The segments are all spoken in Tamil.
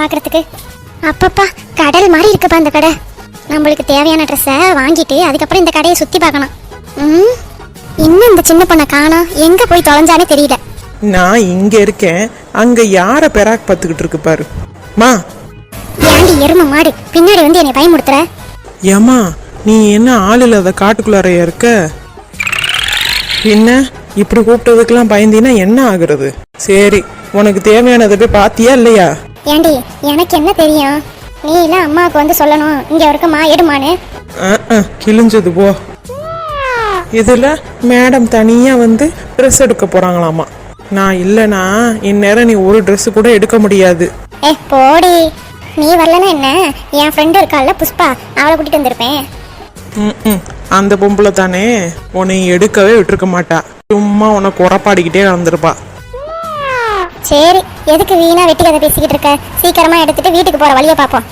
பார்க்கறதுக்கு அப்பப்பா கடல் மாதிரி இருக்குப்பா அந்த கடை. நம்மளுக்கு தேவையான ட்ரெஸ்ஸை வாங்கிட்டு அதுக்கப்புறம் இந்த கடையை சுற்றி பார்க்கணும். ம்? இன்னும் இந்த சின்ன பொண்ணை காணோம். எங்கே போய் தொலைஞ்சானே தெரியல. நான் இங்க இருக்கேன். அங்க யார பெராக் பார்த்துக்கிட்டு இருக்கு பாரு. மா. ஏண்டி எருமை மாடு? பின்னாடி வந்து என்னை பயமுடுத்துற ஏம்மா நீ என்ன ஆள் இல்லாத காட்டுக்குள்ளாரையா இருக்க? என்ன? இப்படி கூப்பிட்டதுக்கெல்லாம் பயந்தீன்னா என்ன ஆகுறது? சரி உனக்கு தேவையானதை போய் பாத்தியா இல்லையா? ஏண்டி எனக்கு என்ன தெரியும்? நீ எல்லாம் அம்மாவுக்கு வந்து சொல்லணும். இங்க இருக்குமா எடுமான்னு கிழிஞ்சது போ. இதுல மேடம் தனியா வந்து ட்ரெஸ் எடுக்க போறாங்களாமா. நான் இல்லைனா இந்நேரம் நீ ஒரு Dress கூட எடுக்க முடியாது. ஏ போடி. நீ வரலனா என்ன? என் ஃப்ரெண்டு இருக்காள்ல புஷ்பா. அவளை கூட்டிட்டு வந்திருப்பேன். ம். அந்த பொம்பளை தானே உன்னை எடுக்கவே விட்டுருக்க மாட்டா. சும்மா உன்னை குறப்பாடிக்கிட்டே வந்திருப்பா சரி எதுக்கு வீணா வெட்டி கதை பேசிக்கிட்டு இருக்க? சீக்கிரமா எடுத்துட்டு வீட்டுக்கு போற வழியை பார்ப்போம்.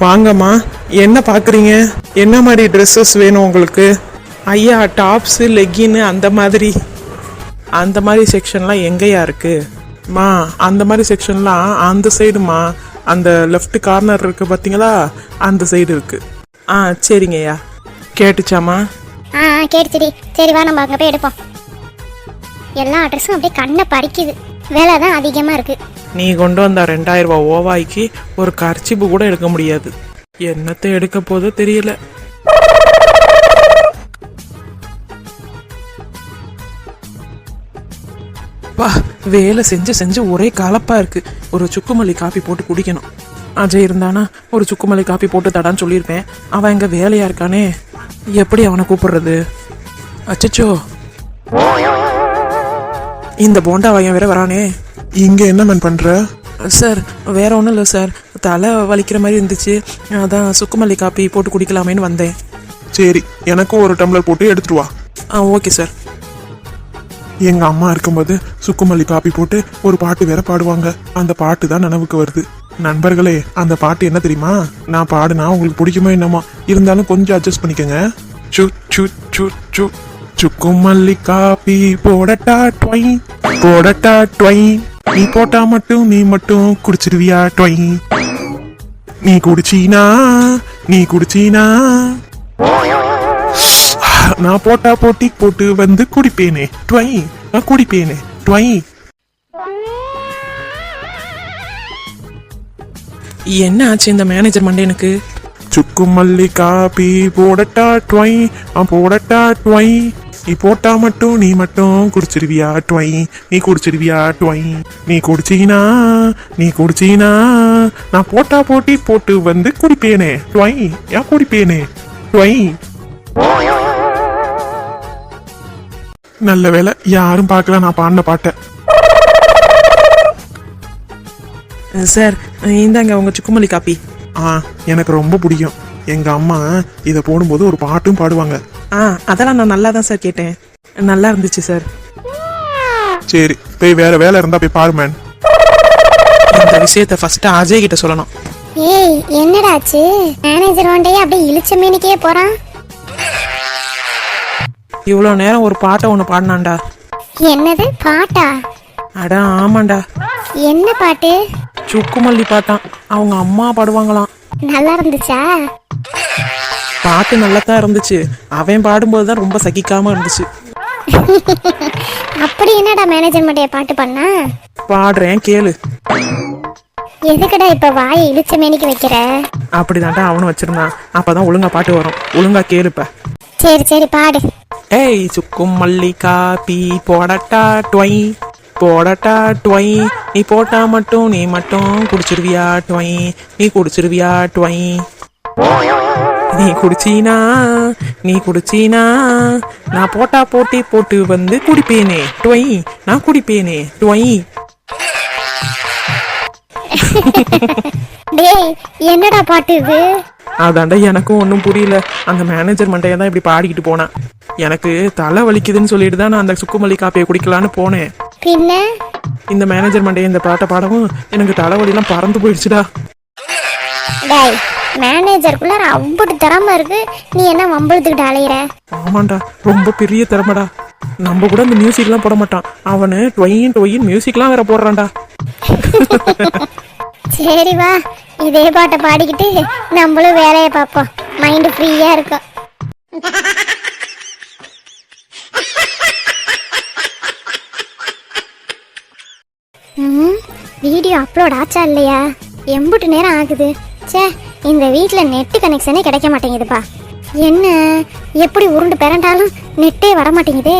வாங்கம்மா என்ன பார்க்குறீங்க? என்ன மாதிரி ட்ரெஸ்ஸஸ் வேணும் உங்களுக்கு? ஐயா டாப்ஸு லெக்கின்னு அந்த மாதிரி. அந்த மாதிரி செக்ஷன்லாம் எங்கேயா இருக்கு? மா அந்த மாதிரி செக்ஷன்லாம் அந்த சைடுமா அந்த லெஃப்ட் கார்னர் இருக்கு பார்த்தீங்களா? அந்த சைடு இருக்கு. ஆ சரிங்கய்யா. கேட்டுச்சாம்மா? ஆ ஆ, கேட்டுச்சுடி. சரி வா நம்ம அங்கே போய் எடுப்போம். எல்லா அட்ரஸும் அப்படியே கண்ணை பறிக்குது. விலை தான் அதிகமாக இருக்கு. நீ கொண்டு வந்த ரெண்டாயிரம் ரூபாய் ஓவாய்க்கு ஒரு கர்ச்சிப்பு கூட எடுக்க முடியாது. என்னத்தை எடுக்க போதோ தெரியல. பா வேலை செஞ்சு செஞ்சு ஒரே கலப்பா இருக்கு. ஒரு சுக்குமல்லி காப்பி போட்டு குடிக்கணும். அஜய் இருந்தானா ஒரு சுக்குமல்லி காப்பி போட்டு தடான்னு சொல்லியிருப்பேன். அவன் எங்க வேலையா இருக்கானே? எப்படி அவனை கூப்பிடுறது? அச்சச்சோ. இந்த போண்டா பையன் வேற வரானே. இங்க என்ன மேன் பண்ற? சார் வேற ஒன்றும் இல்லை சார். தலை வலிக்கிற மாதிரி இருந்துச்சு. அதான் சுக்குமல்லி காப்பி போட்டு குடிக்கலாமேன்னு வந்தேன். சரி எனக்கும் ஒரு டம்ளர் போட்டு எடுத்துட்டு வா. ஆ ஓகே சார். எங்க அம்மா இருக்கும்போது சுக்குமல்லி காப்பி போட்டு ஒரு பாட்டு வேற பாடுவாங்க. அந்த பாட்டு தான் நினைவுக்கு வருது. நண்பர்களே அந்த பாட்டு என்ன தெரியுமா? நான் பாடுனா உங்களுக்கு பிடிக்குமோ என்னமோ. இருந்தாலும் கொஞ்சம் அட்ஜஸ்ட் பண்ணிக்கோங்க. சு சு சு சு. சுக்குமல்லி காப்பி போடட்டா டொய் போடட்டா டொய் நீ போட்டா மட்டும் நீ மட்டும் குடிச்சிருவியா டொய் நீ குடிச்சீனா? நீ குடிச்சீனா? நான் போட்டா போட்டி போட்டு வந்து குடிப்பேனே ட்வை நான் குடிப்பேனே ட்வை என்ன ஆச்சு இந்த மேனேஜர் மண்டேனுக்கு சுக்கு மல்லி காப்பி போடட்டா ட்வை ஆ போடட்டா ட்வை நீ போட்டா மட்டும் நீ மட்டும் குடிச்சிருவியா ட்வை நீ குடிச்சிருவியா ட்வை நீ குடிச்சீனா? நீ குடிச்சீனா? நான் போட்டா போட்டி போட்டு வந்து குடிப்பேனே ட்வை ஏன் குடிப்பேனே ட்வை நல்ல வேலை யாரும் பார்க்கல நான் பாடின பாட்டை. சார் இந்தாங்க உங்க சுக்குமல்லி காப்பி. ஆ எனக்கு ரொம்ப பிடிக்கும். எங்க அம்மா இதை போடும்போது ஒரு பாட்டும் பாடுவாங்க. ஆ அதெல்லாம் நான் நல்லா தான் சார் கேட்டேன். நல்லா இருந்துச்சு சார். சரி போய் வேற வேலை இருந்தா போய் பாரு மேன் இந்த விஷயத்த ஃபர்ஸ்ட் அஜய் கிட்ட சொல்லணும். ஏய் என்னடாச்சு மேனேஜர் ஒன்றையே அப்படியே இழிச்ச மீனுக்கே போறான்? இவ்வளோ நேரம் ஒரு பாட்டை ஒன்று பாடினான்டா. என்னது பாட்டா? அட ஆமாண்டா. என்ன பாட்டு? சுக்குமல்லி பாட்டான். அவங்க அம்மா பாடுவாங்களாம். நல்லா இருந்துச்சா? பாட்டு நல்லா தான் இருந்துச்சு. அவன் பாடும்போது தான் ரொம்ப சகிக்காம இருந்துச்சு. அப்படி என்னடா மேனேஜர் மண்டைய பாட்டு பண்ணா? பாடுறேன் கேளு. எதுக்குடா இப்ப வாயை இழிச்ச மேனிக்கு வைக்கிற? அப்படிதான்டா அவனும் வச்சிருந்தான். அப்பதான் ஒழுங்கா பாட்டு வரும். ஒழுங்கா கேளுப்ப. சரி சரி பாடு. ஏய் சுக்கும் மல்லி காப்பி போடட்டா டொய் போடட்டா டொய் நீ போட்டா மட்டும் நீ மட்டும் குடிச்சிருவியா டொய் நீ குடிச்சிருவியா டொய் நீ குடிச்சீனா? நீ குடிச்சீனா? நான் போட்டா போட்டி போட்டு வந்து குடிப்பேனே டொய் நான் குடிப்பேனே டொய் டேய் என்னடா பாட்டு இது? அதாண்டா எனக்கும் ஒன்றும் புரியல. அந்த மேனேஜர் மண்டையை தான் இப்படி பாடிக்கிட்டு போனான் எனக்கு தலை வலிக்குதுன்னு சொல்லிட்டு தான் நான் அந்த சுக்குமல்லி காப்பியை குடிக்கலான்னு போனேன். பின்ன? இந்த மேனேஜர் மண்டையை இந்த பாட்டை பாடவும் எனக்கு தலைவலிலாம் பறந்து போயிடுச்சுடா. டேய் மேனேஜருக்குள்ள அம்புட்டு திறமை இருக்கு. நீ என்ன வம்பழுத்துக்கிட்டு அலையிற? ஆமாண்டா ரொம்ப பெரிய திறமைடா. நம்ம கூட இந்த மியூசிக்லாம் போட மாட்டான். அவனு டொயின் டொயின் மியூசிக்லாம் வேற போடுறான்டா. சரி வா இதே பாட்டை பாடிக்கிட்டு நம்மளும் வேலையை பார்ப்போம். மைண்டு ஃப்ரீயா இருக்கும் வீடியோ அப்லோட் ஆச்சா இல்லையா? எம்புட்டு நேரம் ஆகுது. ச்சே இந்த வீட்டில் நெட்டு கனெக்ஷனே கிடைக்க மாட்டேங்குதுப்பா. என்ன? எப்படி உருண்டு பிறண்டாலும் நெட்டே வர மாட்டேங்குதே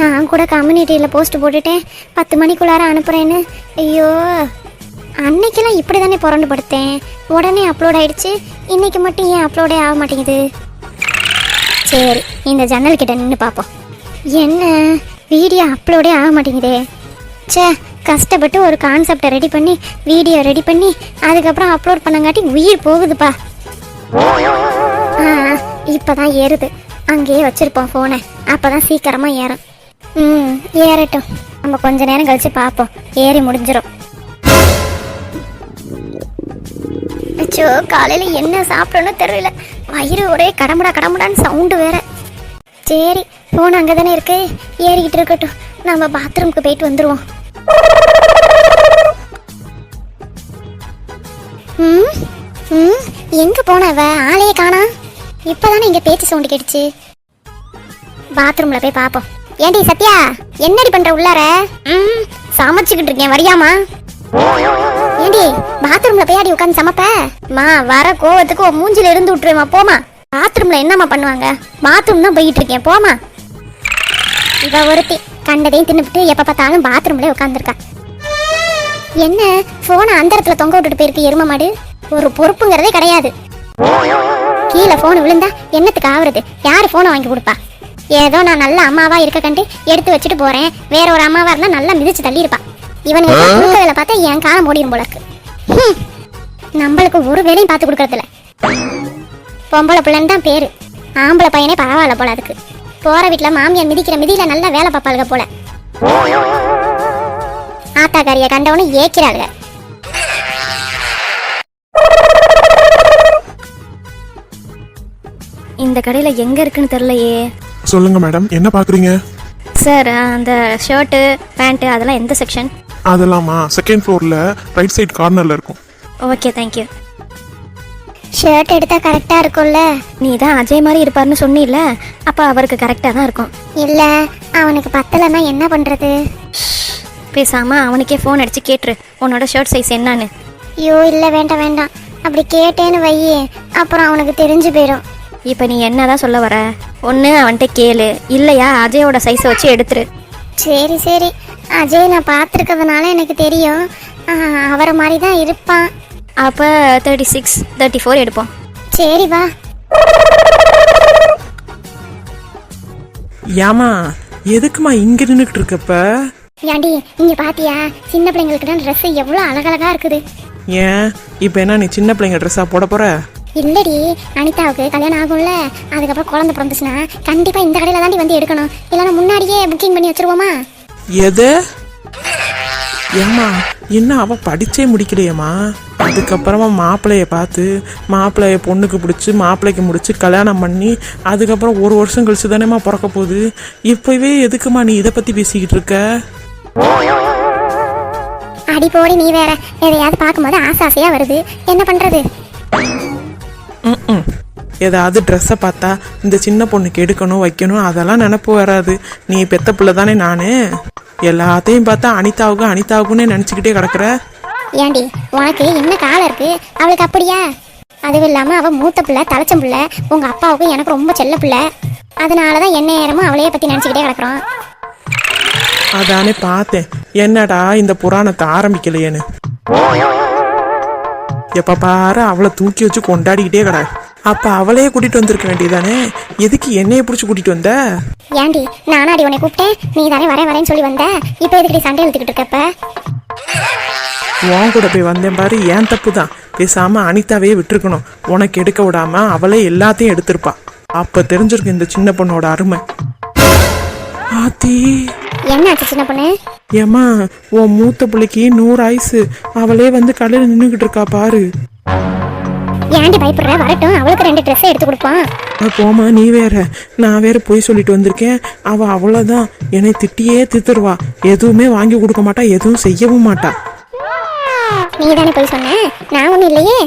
நான் கூட கம்யூனிட்டியில் போஸ்ட் போட்டுட்டேன். பத்து மணிக்குள்ளார அனுப்புகிறேன்னு ஐயோ. அன்னைக்கெல்லாம் இப்படி தானே புரண்டு படுத்தேன். உடனே அப்லோட் ஆயிடுச்சு. இன்னைக்கு மட்டும் ஏன் அப்லோடே ஆக மாட்டேங்குது? சரி இந்த ஜன்னல் கிட்ட நின்று பார்ப்போம் என்ன? வீடியோ அப்லோடே ஆக மாட்டேங்குதே. ச்சே கஷ்டப்பட்டு ஒரு கான்செப்டை ரெடி பண்ணி வீடியோ ரெடி பண்ணி அதுக்கப்புறம் அப்லோட் பண்ணங்காட்டி உயிர் போகுதுப்பா. ஆ இப்பதான் ஏறுது. அங்கேயே வச்சிருப்போம் ஃபோனை அப்போ தான் சீக்கிரமாக ஏறும். ம் ஏறட்டும். நம்ம கொஞ்ச நேரம் கழித்து பார்ப்போம். ஏறி முடிஞ்சிடும் அச்சோ காலையில் என்ன சாப்பிடணும் தெரியல. வயிறு ஒரே கடமுடா கடமுடான்னு சவுண்டு வேற. சரி ஃபோன் அங்கே தானே இருக்கு. ஏறிக்கிட்டு இருக்கட்டும். நம்ம பாத்ரூம்க்கு போயிட்டு வந்துடுவோம் ம் ம் எங்க போன அவ? ஆளையே காணா. இப்பதானே இங்க பேச்சு சவுண்டு கேட்டுச்சு. பாத்ரூம்ல போய் பாப்போம். ஏண்டி சத்யா என்னடி பண்ற உள்ளார? ம். சமைச்சுக்கிட்டு இருக்கேன் வரியாமா ஏண்டி பாத்ரூம்ல போய் அடி உட்காந்து சமைப்ப? மா வர கோவத்துக்கு மூஞ்சில இருந்து விட்டுருவேமா போமா பாத்ரூம்ல என்னம்மா பண்ணுவாங்க? பாத்ரூம் தான் போயிட்டு இருக்கேன் போமா இவ ஒருத்தி கண்டதையும் தின்னுபிட்டு எப்ப பார்த்தாலும் பாத்ரூம்ல உட்காந்துருக்கா என்ன போனை அந்த இடத்துல தொங்க விட்டுட்டு போயிருக்கு எரும மாடு? ஒரு பொறுப்புங்கிறதே கிடையாது. கீழே போன் விழுந்தா என்னத்துக்கு ஆகுறது யாரு போனை வாங்கி கொடுப்பா? ஏதோ நான் நல்ல அம்மாவா இருக்க கண்டு எடுத்து வச்சுட்டு போறேன். வேற ஒரு அம்மாவா இருந்தா நல்லா மிதிச்சு தள்ளி இருப்பா இவனுக்கு கொடுக்கறதுல பார்த்தா என் காலம் மூடிடும் போல இருக்கு. நம்மளுக்கு ஒரு வேலையும் பார்த்து கொடுக்கறதில்ல. பொம்பளை பிள்ளைன்னு தான் பேரு. ஆம்பளை பையனே பரவாயில்ல போல அதுக்கு. போற வீட்டுல மாமியார் மிதிக்கிற மிதியில நல்லா வேலை பார்ப்பாளுக போல. ஆத்தாக்காரிய கண்டவனு ஏக்கிறாளுக இந்த கடையில் எங்கே இருக்குன்னு தெரிலையே சொல்லுங்க மேடம் என்ன பாக்குறீங்க சார் அந்த ஷர்ட்டு பேண்ட்டு அதெல்லாம் எந்த செக்ஷன் அதெல்லாமா? செகண்ட் ஃப்ளோர்ல ரைட் சைடு கார்னர்ல இருக்கும். ஓகே தேங்க்யூ ஷர்ட் எடுத்தா கரெக்டா இருக்கும்ல? நீ தான் அஜய் மாதிரி இருப்பாருன்னு சொன்னில அப்போ அவருக்கு கரெக்டாக தான் இருக்கும். இல்ல அவனுக்கு பத்தலைன்னா என்ன பண்றது? பேசாமல் அவனுக்கே ஃபோன் அடித்து கேட்டுரு. உன்னோட ஷர்ட் சைஸ் என்னன்னு. ஐயோ இல்ல வேண்டாம் வேண்டாம். அப்படி கேட்டேன்னு வையே அப்புறம் அவனுக்கு தெரிஞ்சு போயிடும் இப்போ நீ என்ன தான் சொல்ல வர? ஒன்று அவன்கிட்ட கேளு. இல்லையா அஜயோட சைஸை வச்சு எடுத்துரு. சரி சரி. அஜய் நான் பார்த்துருக்கிறதுனால எனக்கு தெரியும். அவரை மாதிரி தான் இருப்பான். அப்போ தேர்ட்டி சிக்ஸ் தேர்ட்டி ஃபோர் எடுப்போம். சரி வா. ஏமா எதுக்குமா இங்க நின்றுட்டு இருக்கப்ப? ஏண்டி இங்க பாத்தியா? சின்ன பிள்ளைங்களுக்கு தான் ட்ரெஸ் எவ்வளோ அழகழகா இருக்குது. ஏன்? இப்போ என்ன நீ சின்ன பிள்ளைங்க ட்ரெஸ்ஸா போட போற? இல்லடி அனிதாவுக்கு கல்யாணம் ஆகும்ல. அதுக்கப்புறம் குழந்தை பிறந்துச்சுன்னா கண்டிப்பா இந்த கடையில தாண்டி வந்து எடுக்கணும். இல்லைன்னா முன்னாடியே புக்கிங் பண்ணி வச்சிருவோமா? எது? ஏம்மா என்ன அவ படிச்சே முடிக்கலையேம்மா? அதுக்கப்புறமா மாப்பிள்ளைய பார்த்து மாப்பிள்ளைய பொண்ணுக்கு பிடிச்சி மாப்பிள்ளைக்கு முடிச்சு கல்யாணம் பண்ணி அதுக்கப்புறம் ஒரு வருஷம் கழிச்சு தானேம்மா பிறக்க போகுது. இப்பவே எதுக்குமா நீ இதை பத்தி பேசிக்கிட்டு இருக்க? அடி போடி நீ வேற. எதையாவது பார்க்கும்போது ஆசை ஆசையா வருது. என்ன பண்றது. ஏதாவது ட்ரெஸ்ஸை பார்த்தா இந்த சின்ன பொண்ணுக்கு எடுக்கணும் வைக்கணும் அதெல்லாம் நினப்பு வராது. நீ பெத்த பிள்ளை தானே நானு. எல்லாத்தையும் பார்த்தா அனிதாவுக்கு அனிதாவுக்குன்னே நினச்சிக்கிட்டே கிடக்குற. ஏண்டி உனக்கு என்ன காலம் இருக்கு. அவளுக்கு அப்படியா? அதுவும் இல்லாம அவ மூத்த பிள்ளை தலைச்சம் பிள்ளை உங்க அப்பாவுக்கு எனக்கு ரொம்ப செல்ல பிள்ளை. அதனாலதான் என்ன நேரமும் அவளையே பத்தி நினைச்சுக்கிட்டே கிடக்குறோம். அதானே பார்த்தேன். என்னடா இந்த புராணத்தை ஆரம்பிக்கலையேன்னு. எப்ப பாரு அவளை தூக்கி வச்சு கொண்டாடிக்கிட்டே கிட. அப்ப அவளையே கூட்டிட்டு வந்திருக்க வேண்டியதானே? எதுக்கு என்னைய பிடிச்சி கூட்டிட்டு வந்த? ஏண்டி நானாடி உன்னை கூப்பிட்டேன். நீ தானே வரேன் வரேன்னு சொல்லி வந்த. இப்போ எதுக்கு சண்டை இழுத்துக்கிட்டு இருக்கப்ப உன் கூட போய் வந்தேன் பாரு ஏன் தப்பு தான் பேசாம அனிதாவே விட்டுருக்கணும். உனக்கு எடுக்க விடாம அவளே எல்லாத்தையும் எடுத்திருப்பா. அப்ப தெரிஞ்சிருக்கு இந்த சின்ன பொண்ணோட அருமை. ஆத்தி. என்னாச்சு சின்ன பொண்ணு? ஏம்மா உன் மூத்த பிள்ளைக்கு நூறு ஆயுசு. அவளே வந்து கடையில் நின்றுக்கிட்டு இருக்கா பாரு. ஏன்டி பயப்படுற? வரட்டும் அவளுக்கு ரெண்டு ட்ரெஸ் எடுத்து கொடுப்பான் போம்மா நீ வேற. நான் வேற போய் சொல்லிட்டு வந்திருக்கேன். அவ அவ்வளவுதான். என்னை திட்டியே தித்துருவா எதுவுமே வாங்கி கொடுக்க மாட்டா எதுவும் செய்யவும் மாட்டா. நீ தானே போய் சொன்ன? நான் ஒன்றும் இல்லையே.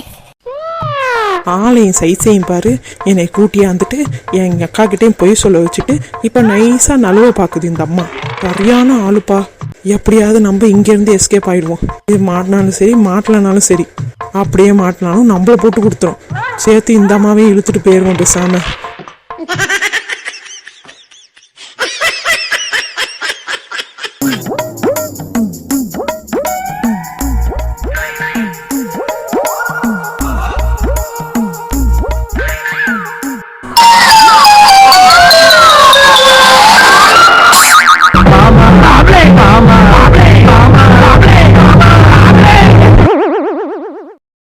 ஆளையும் சைஸையும் பாரு. என்னை கூட்டியாந்துட்டு எங்க அக்கா கிட்டேயும் போய் சொல்ல வச்சுட்டு இப்ப நைஸா நழுவ பாக்குது இந்த அம்மா. சரியான ஆளுப்பா. எப்படியாவது நம்ம இங்கேருந்து எஸ்கேப் ஆயிடுவோம். இது மாட்டினாலும் சரி மாட்டலனாலும் சரி. அப்படியே மாட்டினாலும் நம்மளை போட்டு கொடுத்துரும். சேர்த்து இந்த அம்மாவே இழுத்துட்டு போயிடுவோம் பேசாம.